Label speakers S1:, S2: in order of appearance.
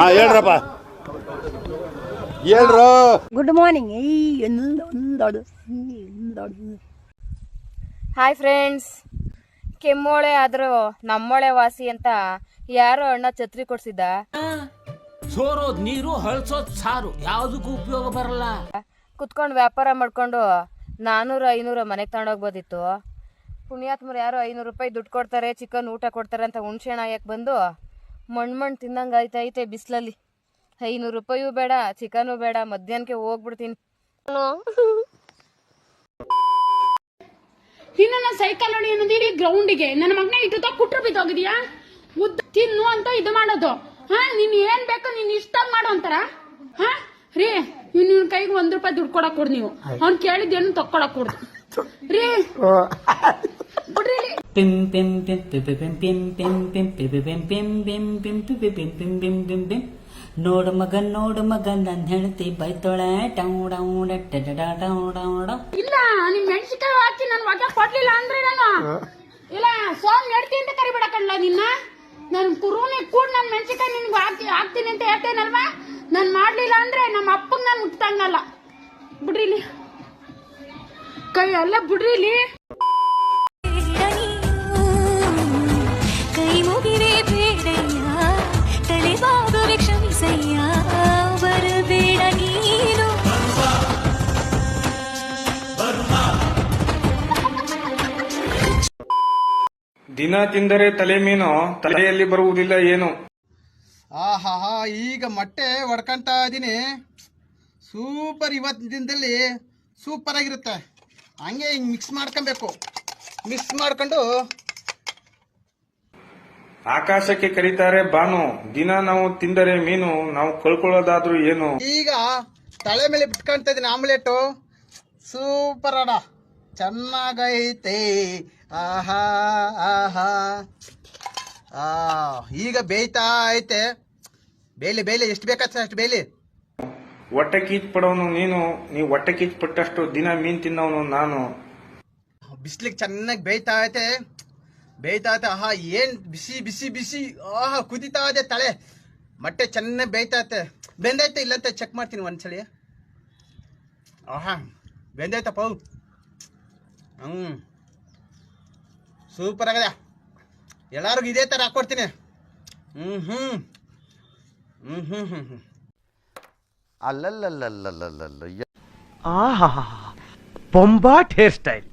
S1: ಹಾ ಹೇಳ್ರಪ್ಪ. ಹೇಳ್ರು.
S2: Good morning ಈ ಒಂದೊಂದು ಒಂದೊಂದು
S3: ಹಾಯ್ ಫ್ರೆಂಡ್ಸ್ ಕೆಮ್ಮೋಳೆ ಆದ್ರೂ ನಮ್ಮೋಳೆ ವಾಸಿ ಅಂತ ಯಾರೋ ಅಣ್ಣ ಛತ್ರಿ ಕೊಡ್ಸಿದ್ದ.
S4: ಸೋರೋದ್ ನೀರು ಹಳ್ಸೋದ್ ಸಾರು. ಯಾವ್ದಕ್ಕೂ ಉಪಯೋಗ ಬರಲ್ಲ.
S3: ಕುತ್ಕೊಂಡು ವ್ಯಾಪಾರ ಮಾಡ್ಕೊಂಡು ನಾನೂರು ಐನೂರು ಮನೆಗೆ ತಗೊಂಡೋಗ್ಬೋದಿತ್ತು. ಪುಣ್ಯಾತ್ಮರು ಯಾರು ಐನೂರು ರೂಪಾಯಿ ದುಡ್ಡು ಕೊಡ್ತಾರೆ ಚಿಕನ್ ಊಟ ಕೊಡ್ತಾರೆ ಅಂತ ಹುಣ್ಸೆ ಹಣ್ಣು ಬಂದು ಮಣ್ಣು ಮಣ್ಣು ತಿಂದಂಗೆ ಆಯ್ತೈತೆ ಬಿಸಿಲಲ್ಲಿ. ಐನೂರು ರೂಪಾಯೂ ಬೇಡ ಚಿಕನು ಬೇಡ ಮಧ್ಯಾಹ್ನಕ್ಕೆ ಹೋಗ್ಬಿಡ್ತೀನಿ.
S5: ಇನ್ನು ನನ್ನ ಸೈಕಲ್ ನೋಡಿ ಇಡೀ ಗ್ರೌಂಡಿಗೆ. ನನ್ನ ಮಗನೇ ಇಟ್ಟು ಕುಟ್ರು ಬಿದ್ದೋಗಿದ್ಯಾ? ಉದ್ದ ತಿನ್ನು ಅಂತ ಇದು ಮಾಡೋದು. ಹಾ ನೀನ್ ಏನ್ ಬೇಕು ನೀನ್ ಇಷ್ಟ ಮಾಡು ಅಂತಾರ? ಹಾ? ರೀ ಇವ್ ನಿನ್ ಕೈಗೆ ಒಂದ್ ರೂಪಾಯಿ ದುಡ್ಡು ಕೊಡಕ್ ಕೊಡ್ ನೀವು. ಅವ್ನ್ ಕೇಳಿದ್ದೇನು ತಕ್ಕೊಳಕ್ ಕೊಡ್ದು. ರೀ.
S6: Pim pim pim pim pim pim pim pim pim pim pim pim pim pim pim pim pim pim pim ನೋಡು ಮಗ ನೋಡು ಮಗ ನನ್ನ ಹೆಂಡತಿ ಬೈತೊಳೆ ಟೌ ಡೌ ಡಟ್ಟ ಡಡ ಡೌ ಡೌ ಡೌ
S5: ಇಲ್ಲ ನಿಮ್ ಮೆಣಸಿನಕಾಯಿ ಹಾಕಿ ನಾನು ಮಗ ಕೊಡ್ಲಿಲ್ಲ ಅಂದ್ರೆ ನಾನು ಇಲ್ಲ ಸೋಮ್ ನಡ್ತಿ ಅಂತ ಕರಿಬಿಡಕಲ್ಲ ನಿನ್ನ ನನ್ ಕುರುನಿ ಕೂಡ ನನ್ ಮೆಣಸಿನಕಾಯಿ ನಿನ್ಗೆ ಹಾಕಿ ಹಾಕ್ತೀನಿ ಅಂತ ಹೇಳ್ತೇನಲ್ವಾ ನಾನು ಮಾಡ್ಲಿಲ್ಲ ಅಂದ್ರೆ ನಮ್ಮ ಅಪ್ಪಗೆ ನಾನು ಮುಟ್ತಂಗಲ್ಲ ಬಿಡ್ರಿ ಇಲ್ಲಿ ಕೈ ಎಲ್ಲ ಬಿಡ್ರಿ
S7: ದಿನ ತಿಂದರೆ ತಲೆ ಮೀನು ತಲೆಯಲ್ಲಿ ಬರುವುದಿಲ್ಲ ಏನು?
S8: ಆಹಾ ಈಗ ಮೊಟ್ಟೆ ಹೊಡ್ಕೊಂತ ಇದೀನಿ. ಸೂಪರ್ ಇವತ್ತಿನ ದಿನದಲ್ಲಿ ಸೂಪರ್ ಆಗಿರುತ್ತೆ. ಹಂಗೆ ಹಿಂಗೆ ಮಿಕ್ಸ್ ಮಾಡ್ಕೊಬೇಕು. ಮಿಕ್ಸ್ ಮಾಡ್ಕೊಂಡು
S7: ಆಕಾಶಕ್ಕೆ ಕರೀತಾರೆ ಬಾನು ದಿನ ನಾವು ತಿಂದರೆ ಮೀನು ನಾವು ಕಳ್ಕೊಳ್ಳೋದಾದ್ರೂ ಏನು?
S8: ಈಗ ತಲೆ ಮೇಲೆ ಬಿಟ್ಕೊಂತ ಇದೀನಿ ಆಮ್ಲೆಟು. ಸೂಪರ್ ಅಡ ಚೆನ್ನಾಗೈತೆ. ಆಹಾ ಆಹಾ. ಆ ಈಗ ಬೇಯ್ತಾ ಐತೆ. ಬೇಲಿ ಬೇಲಿ ಎಷ್ಟು ಬೇಕಾಗ್ತದೆ ಅಷ್ಟು ಬೇಲಿ?
S7: ಹೊಟ್ಟೆ ಕೀಚ್ ಪಡೋನು ನೀನು ನೀವು ಹೊಟ್ಟೆ ಕೀಚ್ ಪಟ್ಟಷ್ಟು ದಿನ ಮೀನ್ ತಿನ್ನೋನು ನಾನು.
S8: ಬಿಸ್ಲಿಗೆ ಚೆನ್ನಾಗಿ ಬೇಯ್ತಾ ಐತೆ. ಬೇಯ್ತಾ ಐತೆ. ಆಹಾ ಏನ್ ಬಿಸಿ ಬಿಸಿ ಬಿಸಿ. ಆಹಾ ಕುದಿತಾ ಇದೆ ತಳೆ ಮೊಟ್ಟೆ ಚೆನ್ನಾಗಿ ಬೇಯ್ತಾ ಐತೆ. ಬೆಂದೈತೆ ಇಲ್ಲಂತ? ಚೆಕ್ ಮಾಡ್ತೀನಿ ಒಂದ್ಸಲಿ. ಆಹಾ ಬೆಂದೈತಪ್ಪ ಹ್ಞೂ. ಸೂಪರ್ ಆಗದೆ. ಎಲ್ಲರಿಗೂ ಇದೇ ಥರ ಹಾಕ್ಕೊಡ್ತೀನಿ ಹ್ಞೂ ಹ್ಞೂ. ಹ್ಞೂ ಹ್ಞೂ ಹ್ಞೂ ಹ್ಞೂ.
S1: ಅಲ್ಲಲ್ಲಲ್ಲಲ್ಲಲ್ಲಲ್ಲ
S9: ಆಹಾ ಬೊಂಬಾಟ್ ಹೇರ್ ಸ್ಟೈಲ್.